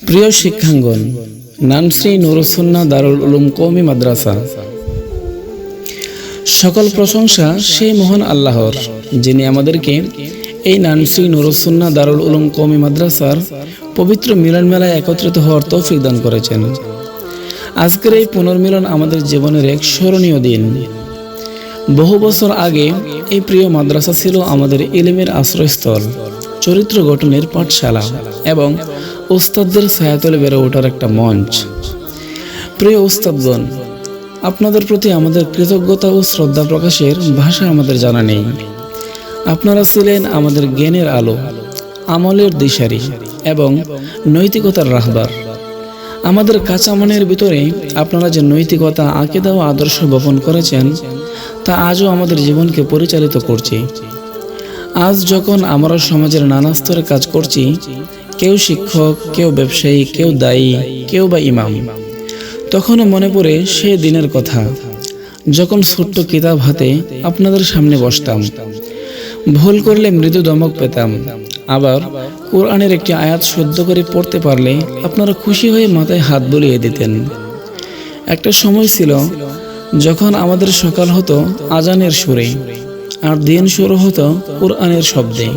প্রিয় শিক্ষাঙ্গন নানশ্রী নুরুসুন্না দারুল উলুম কৌমি মাদ্রাসা। সকল প্রশংসা সেই মহান আল্লাহর, যিনি আমাদেরকে এই নানশ্রী নুরুসুন্না দারুল উলুম কৌমি মাদ্রাসার পবিত্র মিলন মেলায় একত্রিত হওয়ার তৌফিক দান করেছেন। আজকের এই পুনর্মিলন আমাদের জীবনের এক স্মরণীয় দিন। বহু বছর আগে এই প্রিয় মাদ্রাসা ছিল আমাদের ইলিমের আশ্রয়স্থল, চরিত্র গঠনের পাঠশালা এবং ওস্তাদদের ছায়াতলে বেড়ে ওঠার একটা মঞ্চ। প্রিয় ওস্তাদগণ, আপনাদের প্রতি আমাদের কৃতজ্ঞতা ও শ্রদ্ধা প্রকাশের ভাষা আমাদের জানা নেই। আপনারা ছিলেন আমাদের জ্ঞানের আলো, আমলের দিশারি এবং নৈতিকতার রাহবার। আমাদের কাঁচা মনের ভিতরে আপনারা যে নৈতিকতা, আঁকিদা ও আদর্শ বপন করেছেন, তা আজও আমাদের জীবনকে পরিচালিত করছে। আজ যখন আমরা সমাজের নানা স্তরে কাজ করছি কেউ শিক্ষক, কেউ ব্যবসায়ী, কেউ দায়ী, কেউ বা ইমাম। তখনও মনে পড়ে সে দিনের কথা। যখন ছোট্ট কিতাব হাতে আপনাদের সামনে বসতাম, ভুল করলে মৃদু দমক পেতাম। আবার কোরআনের একটি আয়াত শুদ্ধ করে পড়তে পারলে আপনারা খুশি হয়ে মাথায় হাত বুলিয়ে দিতেন। একটা সময় ছিল যখন আমাদের সকাল হতো আজানের সুরে, আর দিন শুরু হতো কোরআনের শব্দে।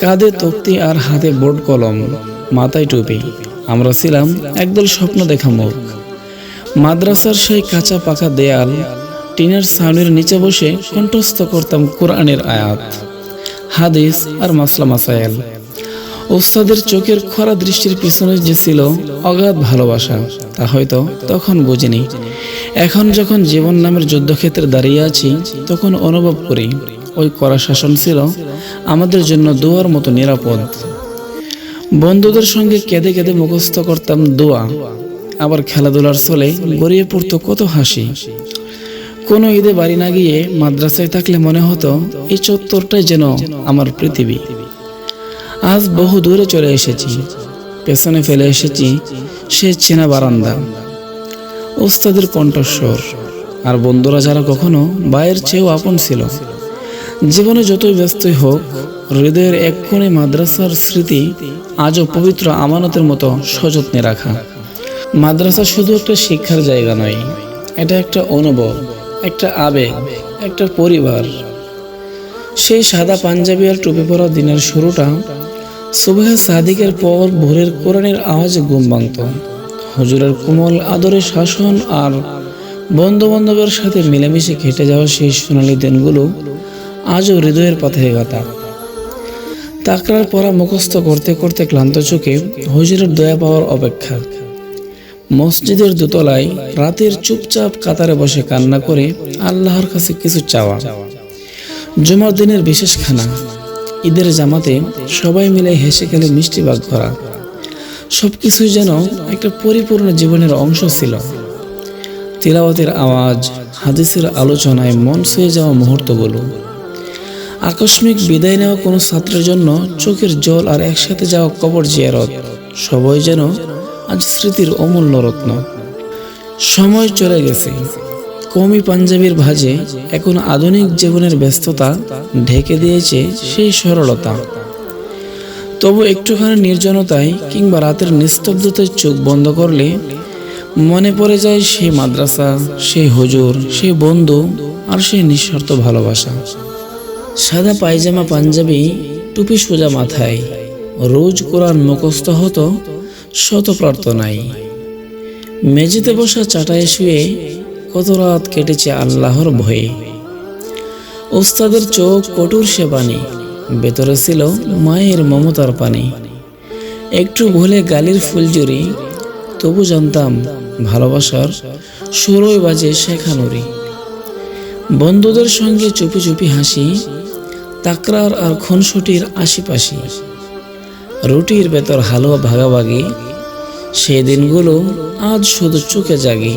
কাঁধে তক্তি আর হাতে বোর্ড কলম, মাথায় টুপি। আমরা ছিলাম একদল স্বপ্ন দেখা মুখ। মাদ্রাসার সেই কাঁচা পাকা দেয়াল, টিনের ছাউনির নিচে বসে কণ্ঠস্থ করতাম কোরআনের আয়াত, হাদিস আর মাসলা মাসাইল ওস্তাদের চোখের খরা দৃষ্টির পিছনে যে ছিল অগাধ ভালোবাসা, তা হয়তো তখন বুঝিনি। এখন যখন জীবন নামের যুদ্ধক্ষেত্রে দাঁড়িয়ে আছি, তখন অনুভব করি ওই কড়া শাসন ছিল, আমাদের জন্য দোয়ার মতো নিরাপদ। বন্ধুদের সঙ্গে কেঁদে কেঁদে মুখস্থ করতাম দোয়া। আবার খেলাধুলার চলে গড়িয়ে পড়তো কত হাসি। কোনো ঈদে বাড়ি না গিয়ে মাদ্রাসায় থাকলে মনে হতো, এই চত্বরটাই যেন আমার পৃথিবী। আজ বহু দূরে চলে এসেছি, পেছনে ফেলে এসেছি সে চেনা বারান্দা। ওস্তাদের কণ্ঠস্বর, আর বন্ধুরা যারা কখনো বায়ের চেয়েও আপন ছিল জীবনে যতই ব্যস্তই হোক, হৃদয়ের এক কোণে মাদ্রাসার স্মৃতি আজও পবিত্র আমানতের মতো সযত্নে রাখা। মাদ্রাসা শুধু একটা শিক্ষার জায়গা নয়, এটা একটা অনুভব, একটা আবেগ, একটা পরিবার। সেই সাদা পাঞ্জাবি আর টুপি পরা দিনের শুরুটা সুবহে সাদিকের পর ভোরের কোরআনের আওয়াজে ঘুম ভাঙত। হুজুরের কোমল আদরের শাসন আর বন্ধু বান্ধবের সাথে মিলেমিশে কেটে যাওয়া সেই সোনালি দিনগুলো আজও হৃদয়ের পাথায় গাতা তাকরার পরা মুখস্থ করতে করতে ক্লান্ত চোখে হুজুরের দয়া পাওয়ার অপেক্ষা। মসজিদের দোতলায় রাতের চুপচাপ কাতারে বসে কান্না করে আল্লাহর কাছে কিছু চাওয়া। জুমার দিনের বিশেষ খানা। ঈদের জামাতে সবাই মিলে হেসে খেলে মিষ্টি বাগ করা। সবকিছুই যেন একটা পরিপূর্ণ জীবনের অংশ ছিল। তিলাওয়াতের আওয়াজ, হাদিসের আলোচনায় মন ছুঁয়ে যাওয়া মুহূর্তগুলো। আকস্মিক বিদায় নেওয়া কোনো ছাত্রের জন্য চোখের জল আর একসাথে যাওয়া কবর জিয়ারত। সবাই যেন আজ স্মৃতির অমূল্য রত্ন। সময় চলে গেছে। কমি পাঞ্জাবির ভাজে এখন আধুনিক জীবনের ব্যস্ততা ঢেকে দিয়েছে সেই সরলতা। তবু একটুখানি নির্জনতায় কিংবা রাতের নিস্তব্ধতায় চোখ বন্ধ করলে মনে পড়ে যায় সেই মাদ্রাসা সেই হুজুর সেই বন্ধু আর সেই নিঃস্বার্থ ভালোবাসা। সাদা পায়জামা পাঞ্জাবি, টুপি সোজা মাথায়। রোজ কোরআন মুখস্থ হতো, শত প্রার্থনায়। মেঝেতে বসা চাটায় শুয়ে কত রাত কেটেছে আল্লাহর ভয়ে। ওস্তাদের চোখ কঠোর সে বাণী, ভেতরে ছিল মায়ের মমতার পানি। একটু ভুলে গালির ফুলজুরি তবু জানতাম ভালোবাসার সুরই বাজে শেখানুরি। বন্ধুদের সঙ্গে চুপি চুপি হাসি, তাকরার আর খুনসুটির আশেপাশে। রুটির ভেতর হালুয়া ভাগাভাগি সেই দিনগুলো আজ শুধু চোখে জাগে।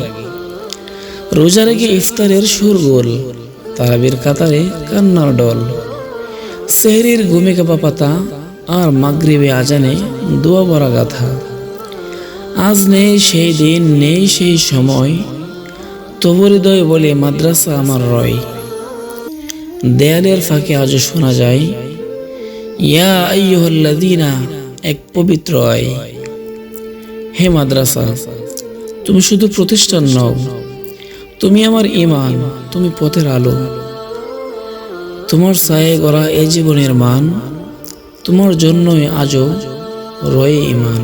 রোজা রেখে ইফতারের সুরগোল তারাবির কাতারে কান্নার ডল। সেহরির ঘুমে কাপা পাতা আর মাগরিবে আজানে দোয়া ভরা গাথা। আজ নেই সেই দিন, নেই সেই সময় তবু বলে মাদ্রাসা আমার রয়। দেয়ালের ফাঁকে আজও শোনা যায়, ইয়া আইয়ুহাল্লাযীনা, এক পবিত্র আয়। হে মাদ্রাসা, তুমি শুধু প্রতিষ্ঠান নও। তুমি আমার ইমান তুমি পথের আলো। তোমার ছায়ে গড়া এই জীবনের মান, তোমার জন্যই আজও রয়ে ইমান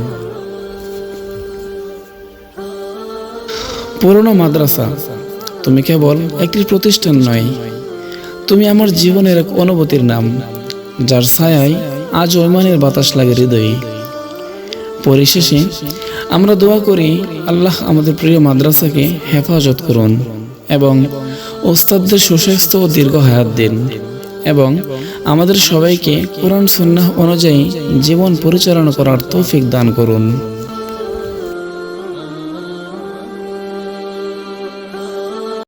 পুরনো মাদ্রাসা। তুমি কেবল একটি প্রতিষ্ঠান নয়, তুমি আমার জীবনের এক অনুভূতির নাম, যার ছায়ায় আজ ওইমানের বাতাস লাগে হৃদয়ে। পরিশেষে, আমরা দোয়া করি, আল্লাহ আমাদের প্রিয় মাদ্রাসাকে হেফাজত করুন এবং ওস্তাদদের সুস্বাস্থ্য ও দীর্ঘ হায়াত দিন এবং আমাদের সবাইকে কোরআন সুন্নাহ অনুযায়ী জীবন পরিচালনা করার তৌফিক দান করুন।